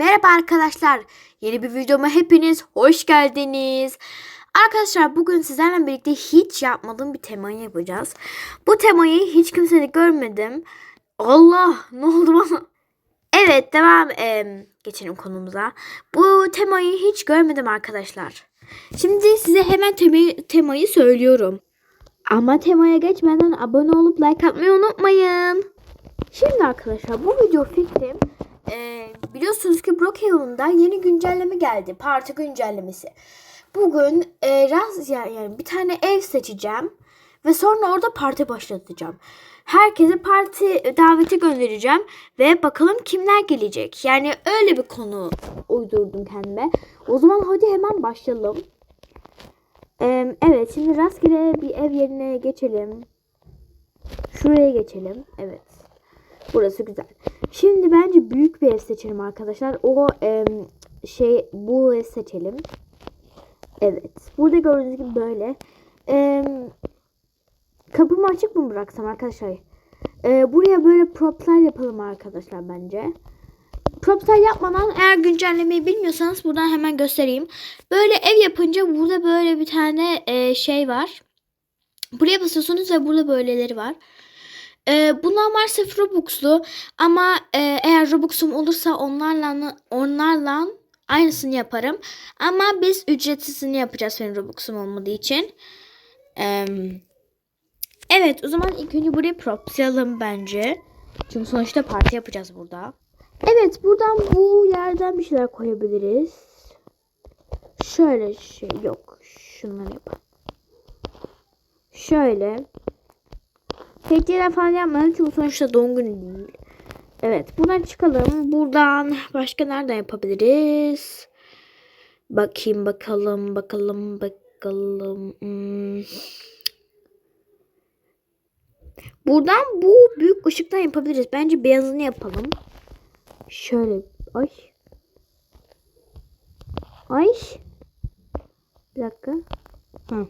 merhaba arkadaşlar. Yeni bir videoma hepiniz hoş geldiniz. Arkadaşlar bugün sizlerle birlikte hiç yapmadığım bir temayı yapacağız. Bu temayı hiç kimsede görmedim. Allah ne oldu bana? Evet devam eee, geçelim konumuza. Bu temayı hiç görmedim arkadaşlar. Şimdi size hemen temayı, temayı söylüyorum. Ama temaya geçmeden abone olup like atmayı unutmayın. Şimdi arkadaşlar bu video fikrim eee, biliyorsunuz ki Brookhaven'da yeni güncelleme geldi. Parti güncellemesi. Bugün eee, raz yani, yani bir tane ev seçeceğim ve sonra orada parti başlatacağım. Herkese parti daveti göndereceğim ve bakalım kimler gelecek. Yani öyle bir konu uydurdum kendime. O zaman hadi hemen başlayalım. Eee, evet şimdi rastgele bir ev yerine geçelim. Şuraya geçelim. Evet. Burası güzel. Şimdi bence büyük bir ev seçelim arkadaşlar. O em, şey bu ev seçelim. Evet. Burada gördüğünüz gibi böyle. Em, kapımı açık mı bıraksam arkadaşlar? E, buraya böyle proplar yapalım arkadaşlar bence. Proplar yapmadan eğer güncellemeyi bilmiyorsanız buradan hemen göstereyim. Böyle ev yapınca burada böyle bir tane e, şey var. Buraya basıyorsunuz ve burada böyleleri var. Ee, bunlar maalesef Robux'lu ama e, eğer Robux'um olursa onlarla onlarla aynısını yaparım. Ama biz ücretsizini yapacağız benim Robux'um olmadığı için. Ee, evet o zaman ilk önce buraya propslayalım bence. Çünkü sonuçta parti yapacağız burada. Evet buradan bu yerden bir şeyler koyabiliriz. Şöyle şey yok. Şunları yapalım. Şöyle. Hediyeler falan yapmadım çünkü sonuçta doğum günü. Evet buradan çıkalım. Buradan başka nereden yapabiliriz? Bakayım bakalım bakalım bakalım. Hmm. Buradan bu büyük ışıktan yapabiliriz. Bence beyazını yapalım. Şöyle. Ay. Ay. Bir dakika. Hı.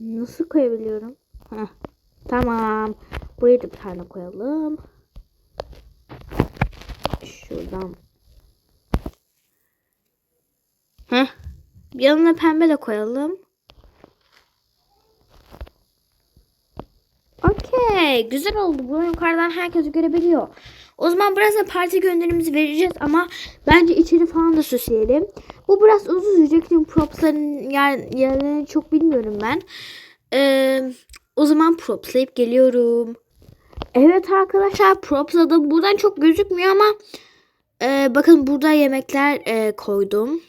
Nasıl koyabiliyorum? Heh. Tamam. Buraya da bir tane koyalım. Şuradan. Heh. Yanına pembe de koyalım. Okey. Güzel oldu. Bunu yukarıdan herkes görebiliyor. O zaman biraz da parti gönderimizi vereceğiz ama bence içeri falan da süsleyelim. Bu biraz uzun sürecek çünkü propsların yer, yerlerini çok bilmiyorum ben. Ee, o zaman propslayıp geliyorum. Evet arkadaşlar propsladım. Buradan çok gözükmüyor ama e, bakın burada yemekler e, koydum.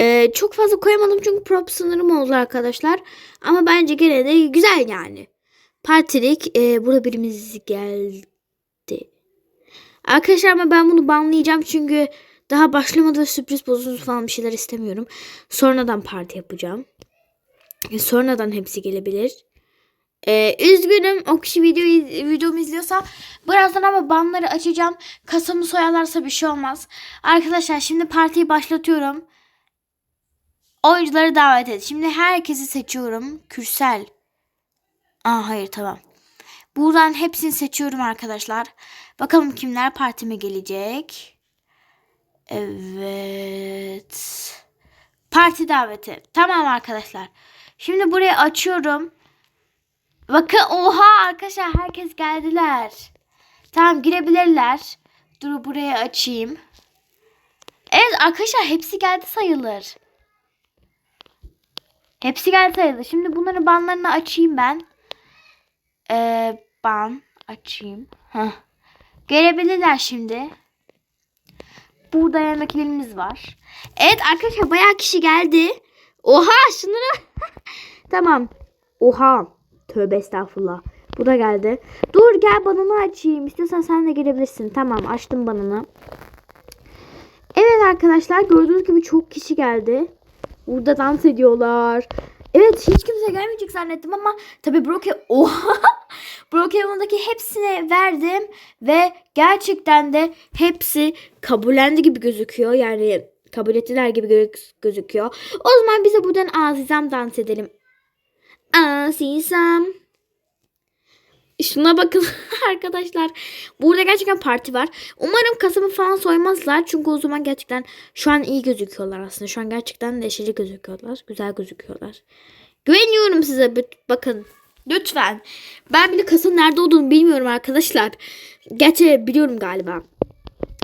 E, çok fazla koyamadım çünkü prop sınırım oldu arkadaşlar. Ama bence gene de güzel yani. Partilik e, burada birimiz geldi. Arkadaşlar ama ben bunu banlayacağım çünkü daha başlamadan sürpriz bozunuz falan bir şeyler istemiyorum. Sonradan parti yapacağım. E, Sonradan hepsi gelebilir. Ee, üzgünüm o kişi video videomu izliyorsa birazdan ama banları açacağım. Kasamı soyarlarsa bir şey olmaz. Arkadaşlar şimdi partiyi başlatıyorum. Oyuncuları davet et. Şimdi herkesi seçiyorum. Kürsel. Aa hayır tamam. Buradan hepsini seçiyorum arkadaşlar. Bakalım kimler partime gelecek. Evet. Parti daveti. Tamam arkadaşlar. Şimdi burayı açıyorum. Bakın oha arkadaşlar herkes geldiler. Tamam girebilirler. Dur buraya açayım. Evet arkadaşlar hepsi geldi sayılır. Hepsi geldi sayılır. Şimdi bunların banlarını açayım ben. Ee, ban açayım. Heh. Gelebilirler şimdi. Burada yemeklerimiz var. Evet arkadaşlar bayağı kişi geldi. Oha şunları. tamam. Oha. Tövbe estağfurullah. Bu da geldi. Dur gel bananı açayım. İstiyorsan sen de gelebilirsin. Tamam açtım bananı. Evet arkadaşlar gördüğünüz gibi çok kişi geldi. Burada dans ediyorlar. Evet hiç kimse gelmeyecek zannettim ama tabii Broke Oha! Brokehaven'daki hepsine verdim ve gerçekten de hepsi kabullendi gibi gözüküyor. Yani kabul ettiler gibi gö- gözüküyor. O zaman bize buradan Azizem dans edelim. Azizem. Şuna bakın arkadaşlar. Burada gerçekten parti var. Umarım kasabı falan soymazlar. Çünkü o zaman gerçekten şu an iyi gözüküyorlar aslında. Şu an gerçekten neşeli gözüküyorlar. Güzel gözüküyorlar. Güveniyorum size. Bak- Bakın. Lütfen. Ben bile kasanın nerede olduğunu bilmiyorum arkadaşlar. Gerçi biliyorum galiba.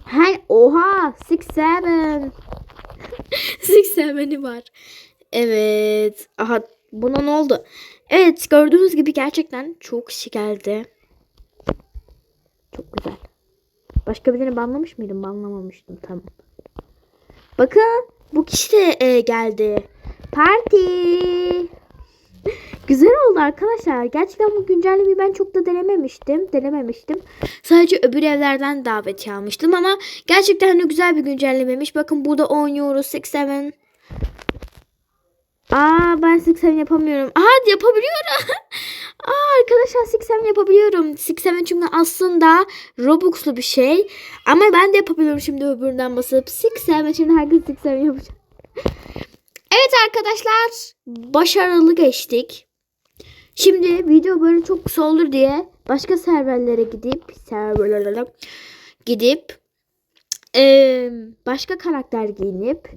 Hey, oha. Six seven. Six seven'i var. Evet. Aha buna ne oldu? Evet gördüğünüz gibi gerçekten çok kişi geldi. Çok güzel. Başka birini banlamış mıydım? Banlamamıştım tamam. Bakın bu kişi de e, geldi. Parti. Güzel oldu arkadaşlar. Gerçekten bu güncellemeyi ben çok da denememiştim. Denememiştim. Sadece öbür evlerden davet almıştım ama gerçekten de güzel bir güncellememiş. Bakın burada oynuyoruz. Six Seven. Aa ben Six Seven yapamıyorum. Aa yapabiliyorum. Aa arkadaşlar Six Seven yapabiliyorum. Six Seven çünkü aslında Robux'lu bir şey. Ama ben de yapabiliyorum şimdi öbüründen basıp. Six Seven şimdi herkes Six Seven yapacak. Evet arkadaşlar başarılı geçtik. Şimdi video böyle çok kısa olur diye başka serverlere gidip serverlere gidip eee, başka karakter giyinip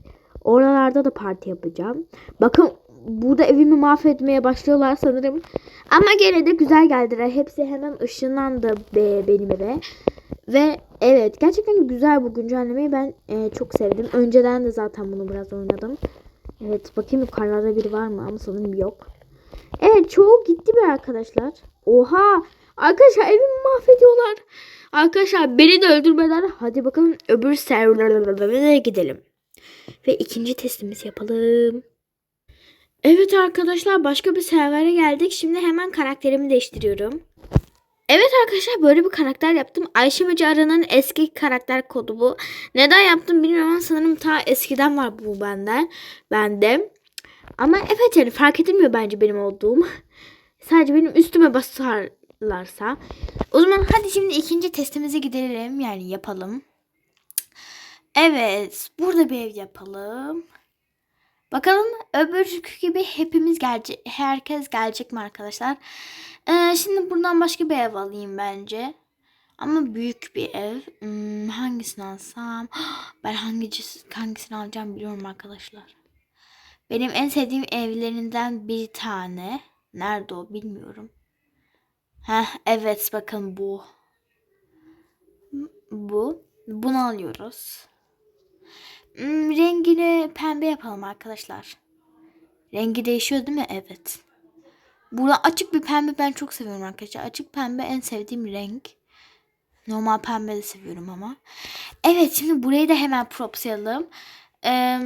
oralarda da parti yapacağım. Bakın burada evimi mahvetmeye başlıyorlar sanırım. Ama gene de güzel geldiler. Hepsi hemen ışınlandı be, benim eve. Ve evet gerçekten güzel bu güncellemeyi ben e, çok sevdim. Önceden de zaten bunu biraz oynadım. Evet bakayım yukarılarda biri var mı ama sanırım yok. Evet çoğu gitti bir arkadaşlar. Oha arkadaşlar evimi mahvediyorlar. Arkadaşlar beni de öldürmeden hadi bakalım öbür serverlere gidelim. Ve ikinci testimizi yapalım. Evet arkadaşlar başka bir servere geldik. Şimdi hemen karakterimi değiştiriyorum. Evet arkadaşlar böyle bir karakter yaptım. Ayşe ve Caran'ın eski karakter kodu bu. Neden yaptım bilmiyorum ama sanırım ta eskiden var bu benden. Bende. Ama evet yani fark edilmiyor bence benim olduğum. Sadece benim üstüme basarlarsa. O zaman hadi şimdi ikinci testimize gidelim. Yani yapalım. Evet. Burada bir ev yapalım. Bakalım öbür gibi hepimiz gelecek. Herkes gelecek mi arkadaşlar? Ee, şimdi buradan başka bir ev alayım bence. Ama büyük bir ev. Hmm, hangisini alsam? Ben hangisi, hangisini alacağım biliyorum arkadaşlar. Benim en sevdiğim evlerinden bir tane. Nerede o bilmiyorum. Heh, evet bakın bu. Bu. Bunu alıyoruz. Hmm, rengini pembe yapalım arkadaşlar. Rengi değişiyor değil mi? Evet. Burada açık bir pembe ben çok seviyorum arkadaşlar. Açık pembe en sevdiğim renk. Normal pembe de seviyorum ama. Evet şimdi burayı da hemen propsayalım. Ee,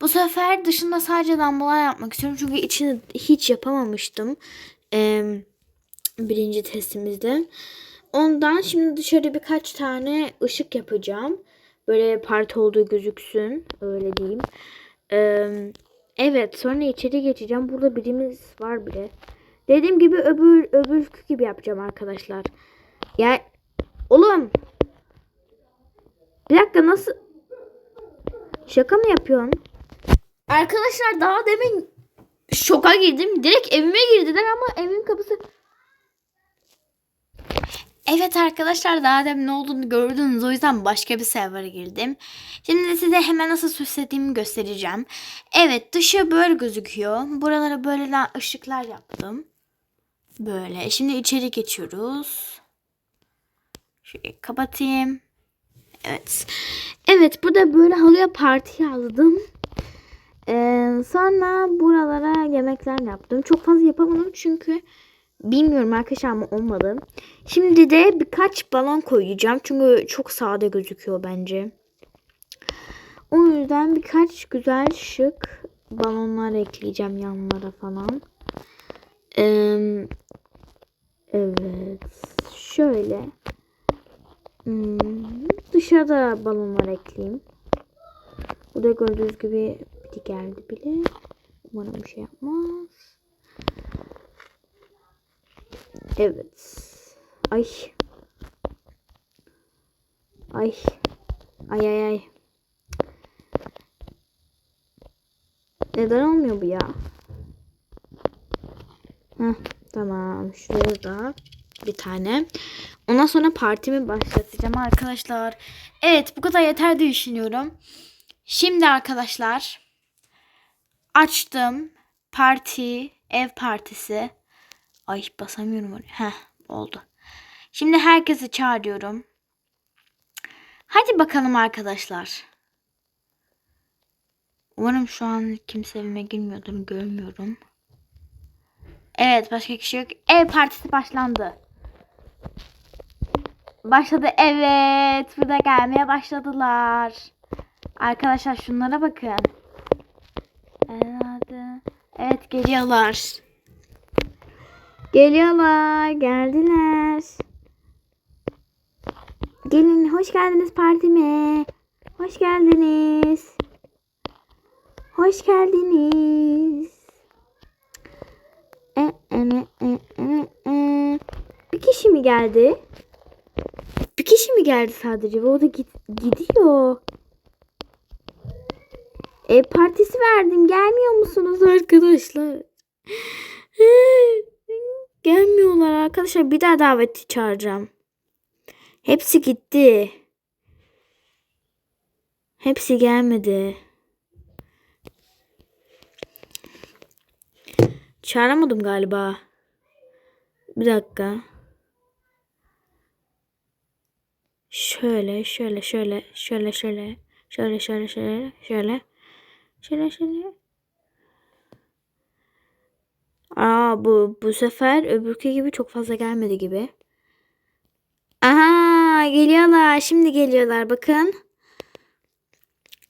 bu sefer dışında sadece lambalar yapmak istiyorum. Çünkü içini hiç yapamamıştım. Ee, birinci testimizde. Ondan şimdi dışarı birkaç tane ışık yapacağım. Böyle parti olduğu gözüksün. Öyle diyeyim. Ee, evet sonra içeri geçeceğim. Burada birimiz var bile. Dediğim gibi öbür öbür gibi yapacağım arkadaşlar. Ya oğlum. Bir dakika nasıl? Şaka mı yapıyorsun? Arkadaşlar daha demin şoka girdim. Direkt evime girdiler ama evin kapısı Evet arkadaşlar daha demin ne olduğunu gördünüz. O yüzden başka bir server'a girdim. Şimdi size hemen nasıl süslediğimi göstereceğim. Evet dışı böyle gözüküyor. Buralara böyle la- ışıklar yaptım. Böyle. Şimdi içeri geçiyoruz. Şöyle kapatayım. Evet. Evet burada böyle halıya parti yazdım. Ee, sonra buralara yemekler yaptım. Çok fazla yapamadım çünkü bilmiyorum arkadaşlar ama olmadı. Şimdi de birkaç balon koyacağım. Çünkü çok sade gözüküyor bence. O yüzden birkaç güzel şık balonlar ekleyeceğim yanlara falan. Ee, evet. Şöyle. Hmm, dışarıda balonlar ekleyeyim. Burada gördüğünüz gibi biri geldi bile. Umarım bir şey yapmaz. Evet. Ay. Ay. Ay ay ay. Neden olmuyor bu ya? Heh, tamam. Şuraya da bir tane. Ondan sonra partimi başlatacağım arkadaşlar. Evet bu kadar yeter diye düşünüyorum. Şimdi arkadaşlar açtım. Parti, ev partisi. Ay basamıyorum oraya. Heh oldu. Şimdi herkesi çağırıyorum. Hadi bakalım arkadaşlar. Umarım şu an kimse evime girmiyordur. Görmüyorum. Evet başka kişi yok. Ev partisi başlandı. Başladı evet. Burada gelmeye başladılar. Arkadaşlar şunlara bakın. Evet, evet geliyorlar. Geliyorlar. Geldiler. Gelin hoş geldiniz partime. Hoş geldiniz. Hoş geldiniz. E, e, e, e, e. Bir kişi mi geldi? Bir kişi mi geldi sadece o da git, gidiyor. E partisi verdim. Gelmiyor musunuz arkadaşlar? Gelmiyorlar arkadaşlar. Bir daha daveti çağıracağım. Hepsi gitti. Hepsi gelmedi. Çağıramadım galiba. Bir dakika. Şöyle, şöyle, şöyle, şöyle, şöyle, şöyle, şöyle, şöyle, şöyle, şöyle, şöyle. Aa bu bu sefer öbürkü gibi çok fazla gelmedi gibi. Aha geliyorlar. Şimdi geliyorlar bakın.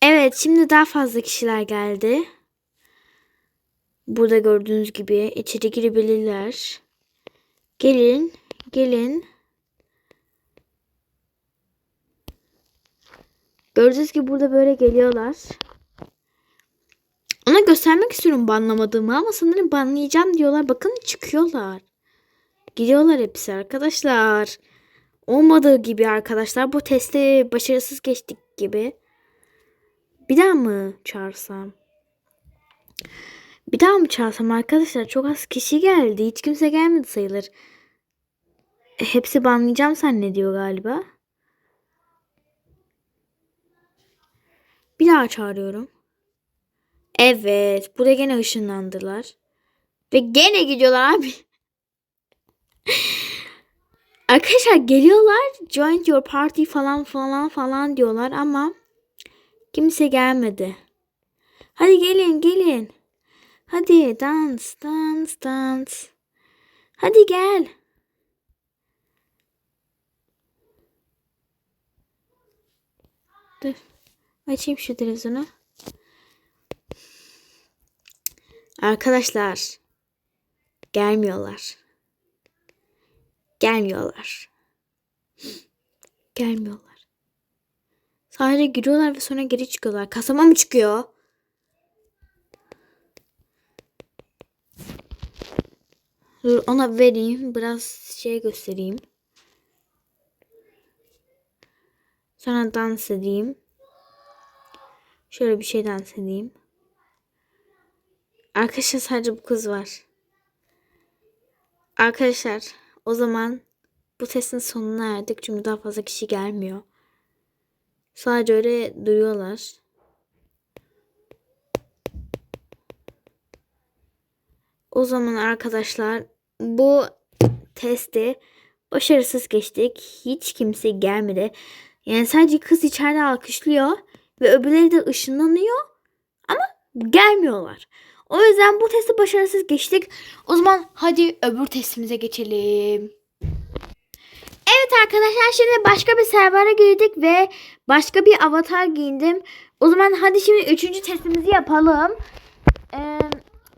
Evet şimdi daha fazla kişiler geldi. Burada gördüğünüz gibi içeri girebilirler. Gelin, gelin. Gördüğünüz gibi burada böyle geliyorlar. Ona göstermek istiyorum banlamadığımı ama sanırım banlayacağım diyorlar. Bakın çıkıyorlar. Gidiyorlar hepsi arkadaşlar. Olmadığı gibi arkadaşlar. Bu testi başarısız geçtik gibi. Bir daha mı çağırsam? Bir daha mı çağırsam arkadaşlar? Çok az kişi geldi. Hiç kimse gelmedi sayılır. E, hepsi banlayacağım zannediyor galiba. Bir daha çağırıyorum. Evet. Buraya gene ışınlandılar. Ve gene gidiyorlar abi. Arkadaşlar geliyorlar. Join your party falan falan falan diyorlar ama kimse gelmedi. Hadi gelin gelin. Hadi dans dans dans. Hadi gel. Dur. Açayım şu televizyonu. Arkadaşlar gelmiyorlar. Gelmiyorlar. Gelmiyorlar. Sadece giriyorlar ve sonra geri çıkıyorlar. Kasama mı çıkıyor? Dur ona vereyim. Biraz şey göstereyim. Sonra dans edeyim. Şöyle bir şey dans edeyim. Arkadaşlar sadece bu kız var. Arkadaşlar o zaman bu testin sonuna erdik çünkü daha fazla kişi gelmiyor. Sadece öyle duruyorlar. O zaman arkadaşlar bu testi başarısız geçtik. Hiç kimse gelmedi. Yani sadece kız içeride alkışlıyor ve öbürleri de ışınlanıyor ama gelmiyorlar. O yüzden bu testi başarısız geçtik. O zaman hadi öbür testimize geçelim. Evet arkadaşlar şimdi başka bir servera girdik ve başka bir avatar giyindim. O zaman hadi şimdi üçüncü testimizi yapalım. Ee,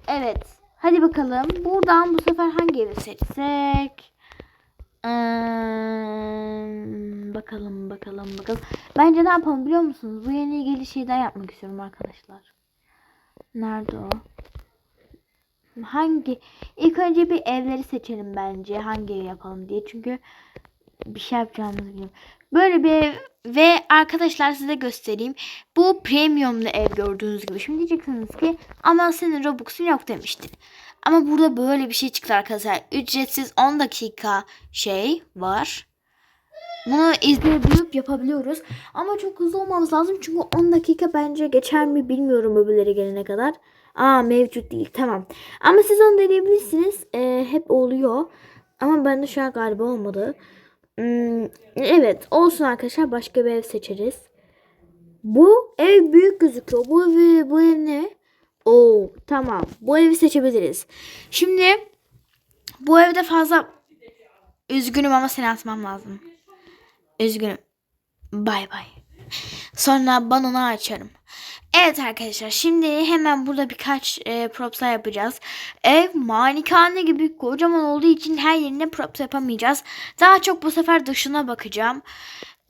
evet. Hadi bakalım. Buradan bu sefer hangi evi seçsek? Ee, bakalım bakalım bakalım. Bence ne yapalım biliyor musunuz? Bu yeni ilgili şeyler yapmak istiyorum arkadaşlar. Nerede o? Hangi? İlk önce bir evleri seçelim bence. Hangi ev yapalım diye. Çünkü bir şey yapacağımızı biliyorum. Böyle bir ev ve arkadaşlar size göstereyim. Bu premiumlu ev gördüğünüz gibi. Şimdi diyeceksiniz ki ama senin Robux'un yok demiştin. Ama burada böyle bir şey çıktı arkadaşlar. Ücretsiz 10 dakika şey var. Bunu izleyebilip yapabiliyoruz. Ama çok hızlı olmamız lazım. Çünkü 10 dakika bence geçer mi bilmiyorum öbürleri gelene kadar. Aa mevcut değil tamam. Ama siz onu deneyebilirsiniz. Ee, hep oluyor. Ama bende şu an galiba olmadı. Hmm, evet olsun arkadaşlar başka bir ev seçeriz. Bu ev büyük gözüküyor. Bu ev, bu ev ne? Oo tamam. Bu evi seçebiliriz. Şimdi bu evde fazla üzgünüm ama seni atmam lazım. Üzgünüm. Bay bay. Sonra ben onu açarım. Evet arkadaşlar şimdi hemen burada birkaç e, propslar yapacağız. Ev malikane gibi kocaman olduğu için her yerine props yapamayacağız. Daha çok bu sefer dışına bakacağım.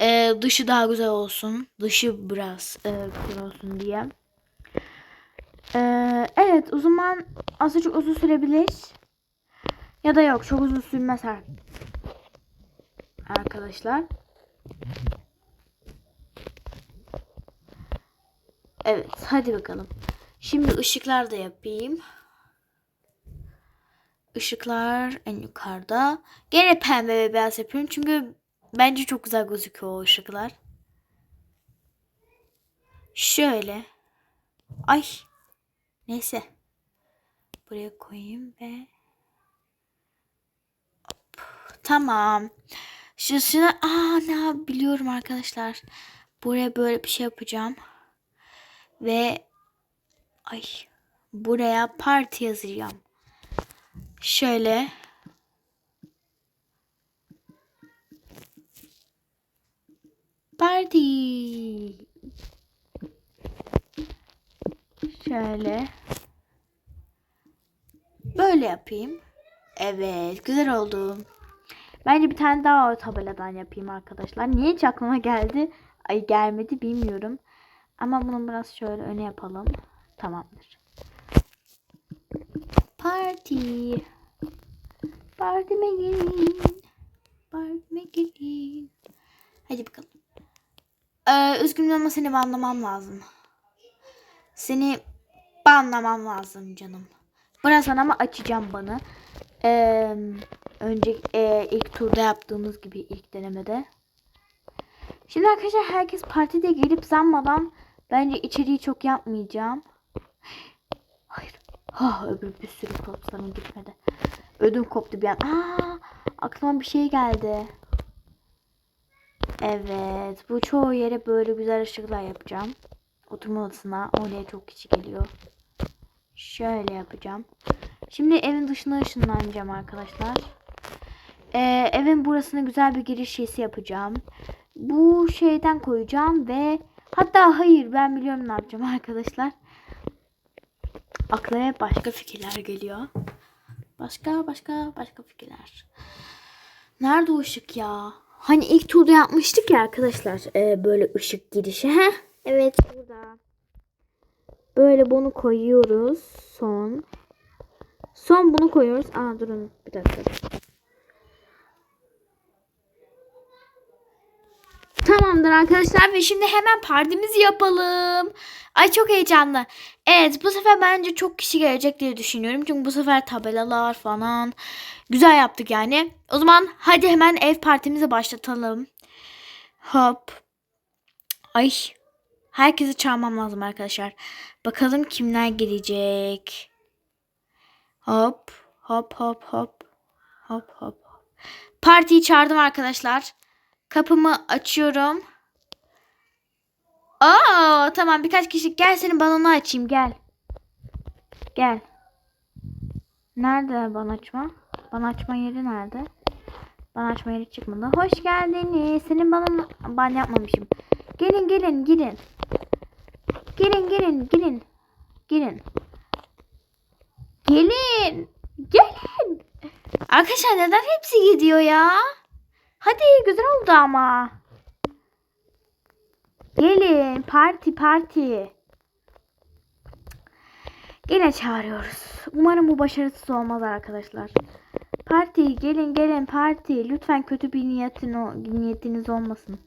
E, dışı daha güzel olsun. Dışı biraz e, güzel olsun diye. E, evet o zaman azıcık uzun sürebilir. Ya da yok çok uzun sürmez ar- arkadaşlar. Evet hadi bakalım. Şimdi ışıklar da yapayım. Işıklar en yukarıda. Gene pembe ve beyaz yapıyorum çünkü bence çok güzel gözüküyor o ışıklar. Şöyle. Ay. Neyse. Buraya koyayım ve Hop. Tamam. Şu şuna aa ne biliyorum arkadaşlar. Buraya böyle bir şey yapacağım. Ve ay buraya parti yazacağım. Şöyle parti şöyle böyle yapayım. Evet güzel oldu. Bence bir tane daha o tabeladan yapayım arkadaşlar. Niye hiç aklıma geldi? Ay gelmedi bilmiyorum. Ama bunu biraz şöyle öne yapalım. Tamamdır. Parti. Partime gelin. Partime gelin. Hadi bakalım. Ee, üzgünüm ama seni banlamam lazım. Seni banlamam lazım canım. Birazdan ama açacağım bana. Ee, önce e, ilk turda yaptığımız gibi ilk denemede. Şimdi arkadaşlar herkes partide gelip zanmadan bence içeriği çok yapmayacağım. Hayır. Ha öbür bir sürü toplarım gitmedi. Ödüm koptu bir an. Aa, aklıma bir şey geldi. Evet. Bu çoğu yere böyle güzel ışıklar yapacağım. Oturma odasına. Oraya çok kişi geliyor. Şöyle yapacağım. Şimdi evin dışına ışınlanacağım arkadaşlar. Ee, evin burasına güzel bir giriş şeysi yapacağım. Bu şeyden koyacağım ve hatta hayır ben biliyorum ne yapacağım arkadaşlar. Aklıma başka fikirler geliyor. Başka başka başka fikirler. Nerede o ışık ya? Hani ilk turda yapmıştık ya arkadaşlar. ee, böyle ışık girişi. Heh. Evet burada. Böyle bunu koyuyoruz. Son. Son bunu koyuyoruz. Aa durun bir dakika. Tamamdır arkadaşlar ve şimdi hemen partimizi yapalım. Ay çok heyecanlı. Evet bu sefer bence çok kişi gelecek diye düşünüyorum. Çünkü bu sefer tabelalar falan güzel yaptık yani. O zaman hadi hemen ev partimizi başlatalım. Hop. Ay. Herkesi çağırmam lazım arkadaşlar. Bakalım kimler gelecek. Hop. Hop hop hop. Hop hop. Partiyi çağırdım arkadaşlar. Kapımı açıyorum. Aa tamam birkaç kişi gel senin balonu açayım gel. Gel. Nerede bana açma? Bana açma yeri nerede? Bana açma yeri çıkmadı. Hoş geldiniz. Senin balonu ben yapmamışım. Gelin gelin girin. Girin girin girin. Girin. Gelin. Gelin. Arkadaşlar neden hepsi gidiyor ya? Hadi güzel oldu ama. Gelin parti parti. Yine çağırıyoruz. Umarım bu başarısız olmaz arkadaşlar. Parti gelin gelin parti. Lütfen kötü bir niyetin o, niyetiniz olmasın.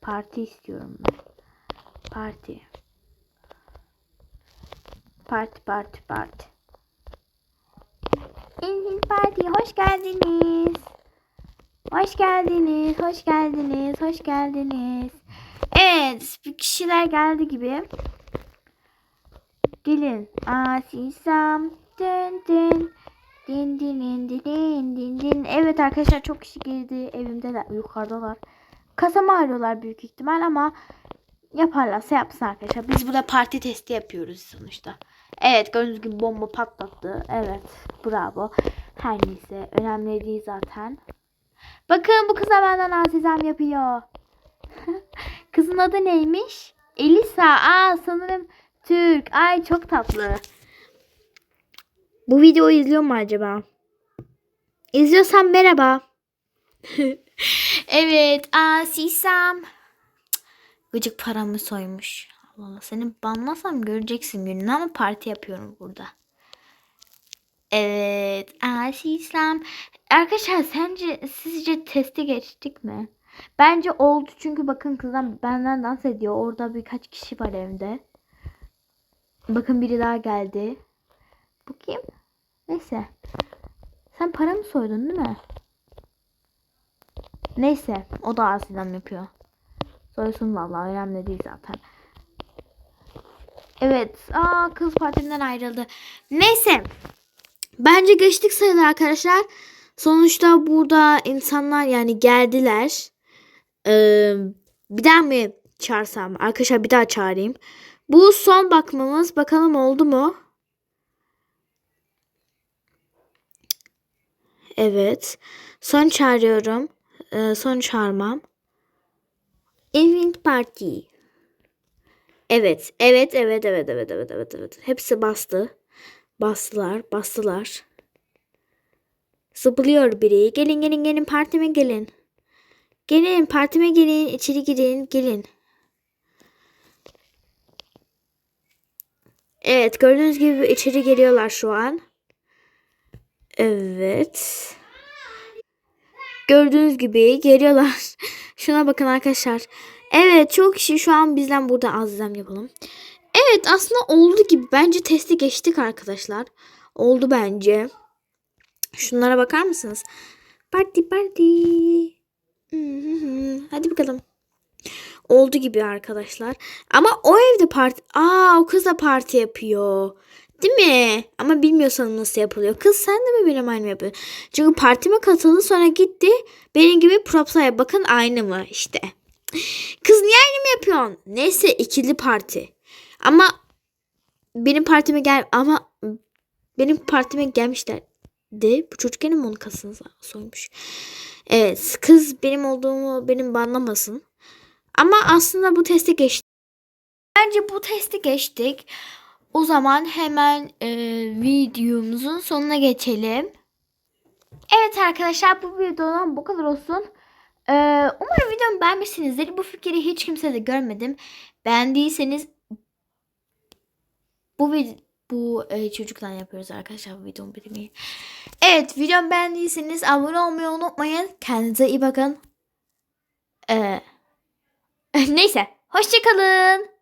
Parti istiyorum ben. Parti. Parti parti parti. Infant Party hoş geldiniz. Hoş geldiniz, hoş geldiniz, hoş geldiniz. Evet, bir kişiler geldi gibi. Gelin. Asisam. Din din. Din din din din din din. Evet arkadaşlar çok kişi girdi. Evimdeler, yukarıdalar. Kasama arıyorlar büyük ihtimal ama yaparlarsa yapsın arkadaşlar. Biz burada parti testi yapıyoruz sonuçta. Evet gördüğünüz gibi bomba patlattı. Evet bravo. Her neyse önemli değil zaten. Bakın bu kıza benden azizem yapıyor. Kızın adı neymiş? Elisa. Aa sanırım Türk. Ay çok tatlı. Bu videoyu izliyor mu acaba? İzliyorsan merhaba. evet. Asisam. Gıcık paramı soymuş. Allah Allah seni banlasam göreceksin gününü ama parti yapıyorum burada. Evet. Asisam. Arkadaşlar sence sizce testi geçtik mi? Bence oldu çünkü bakın kızlar benden dans ediyor. Orada birkaç kişi var evde. Bakın biri daha geldi. Bu kim? Neyse. Sen para mı soydun değil mi? Neyse. O da asilem yapıyor. Soysun vallahi önemli değil zaten. Evet. Aa kız partiden ayrıldı. Neyse. Bence geçtik sayılır arkadaşlar. Sonuçta burada insanlar yani geldiler. Ee, bir daha mı çağırsam? Arkadaşlar bir daha çağırayım. Bu son bakmamız. Bakalım oldu mu? Evet. Son çağırıyorum. Ee, son çağırmam. Event Party. Evet. Evet, evet, evet, evet, evet, evet, evet. Hepsi bastı. Bastılar, bastılar. Zıplıyor biri. Gelin, gelin, gelin partime gelin. Gelin, partime gelin, içeri girin, gelin. Evet, gördüğünüz gibi içeri geliyorlar şu an. Evet. Gördüğünüz gibi geliyorlar. Şuna bakın arkadaşlar. Evet çok kişi şu an bizden burada azizem yapalım. Evet aslında oldu gibi. Bence testi geçtik arkadaşlar. Oldu bence. Şunlara bakar mısınız? Parti parti. Hadi bakalım. Oldu gibi arkadaşlar. Ama o evde parti... Aa o kız da parti yapıyor. Değil mi? Ama bilmiyorsan nasıl yapılıyor. Kız sen de mi benim aynı yapıyorsun? Çünkü partime katıldı sonra gitti. Benim gibi propsaya bakın aynı mı işte. Kız niye aynı mı yapıyorsun? Neyse ikili parti. Ama benim partime gel ama benim partime gelmişler de bu çocuk gene mi onun kasını soymuş. Evet kız benim olduğumu benim banlamasın. Ama aslında bu testi geçtik. Bence bu testi geçtik. O zaman hemen e, videomuzun sonuna geçelim. Evet arkadaşlar bu videodan bu kadar olsun. Ee, umarım videomu beğenmişsinizdir. Bu fikri hiç kimse de görmedim. Beğendiyseniz bu bu e, çocuktan yapıyoruz arkadaşlar bu videomu bitirmeyi. Evet videomu beğendiyseniz abone olmayı unutmayın. Kendinize iyi bakın. Ee, neyse hoşçakalın.